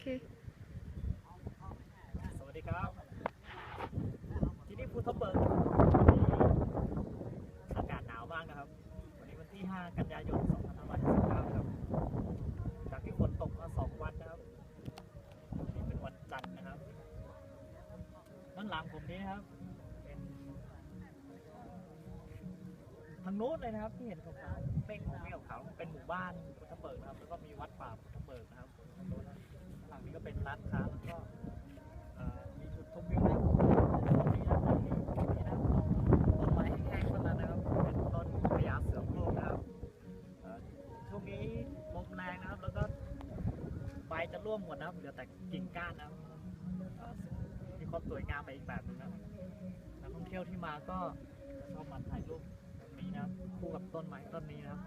เค สวัสดีครับ ที่นี่ภูทับเบิกอากาศหนาวมากนะครับ วันนี้วันที่ 5 กันยายน 2559ครับ จากที่ฝนตกมา 2 วันนะครับวันนี้เป็นวันจันทร์นะครับ ด้านหลังผมนี้นะครับ เป็น ทางโน้นเลยนะครับที่เห็นขาวๆเป้งของเมฆขาวๆเป็นหมู่บ้านภูทับเบิกนะครับ ร้านค้าแล้วก็มีจุดชมวิวนะครับตรงนี้นะครับตรงนี้ตรงนี้นะครับต้นไม้แห้งๆต้นนั้นนะครับเป็นต้นพญาเสือโคร่งนะครับช่วงนี้ลมแรงนะครับ แล้วก็ใบจะร่วงหมดนะครับเหลือแต่กิ่งก้านนะครับมีความสวยงามไปอีกแบบหนึงนะนักท่องเที่ยวที่มาก็ชอบมาถ่ายรูปแบบนี้นะคู่กับต้นไม้ต้นนี้นะครับ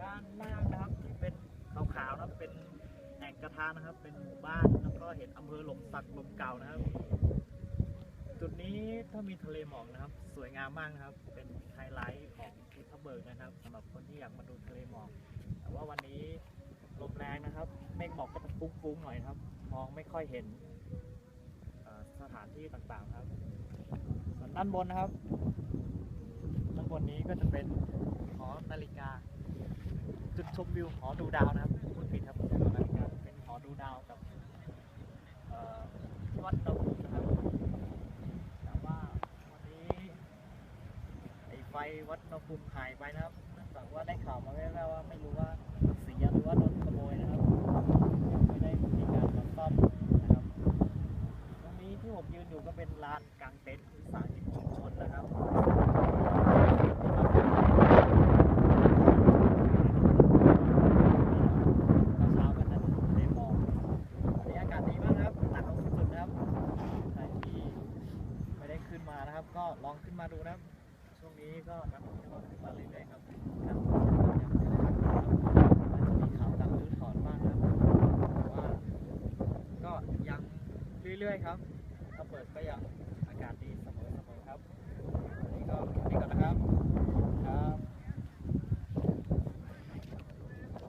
ด้านล่างนะครับที่เป็นขาวๆนะเป็น กระทานะครับ เป็นหมู่บ้านแล้วก็เห็นอำเภอหลมสักลมเก่านะครับ จุดนี้ถ้ามีทะเลหมอกนะครับ สวยงามมากนะครับ เป็นไฮไลท์ของภูทับเบิกนะครับสำหรับคนที่อยากมาดูทะเลหมอก แต่ว่าวันนี้ลมแรงนะครับเมฆหมอกก็จะฟุ้งๆหน่อยครับ มองไม่ค่อยเห็นสถานที่ต่างๆครับ ส่วนด้านบนนะครับด้านบนนี้ก็จะเป็นหอนาฬิกา จุดชมวิวหอดูดาวนะครับ ดูดาวกับที่วัดตะบุนะครับ แต่ว่าวันนี้ไอไฟวัดตะบุหายไปนะครับนื่องจากว่าได้ข่าวมาแล้ว ก็ลองขึ้นมาดูนะช่วงนี้ก็นักท่องเที่ยวขึ้นมาเรื่อยๆครับเมีขาวดัรู้ถอนบ้างนะว่าก็ยังเรื่อยๆครับถ้าเปิดก็ยังอากาศดีเสมอๆครับวันนี้ก็แค่นี้ก่อนนะครับ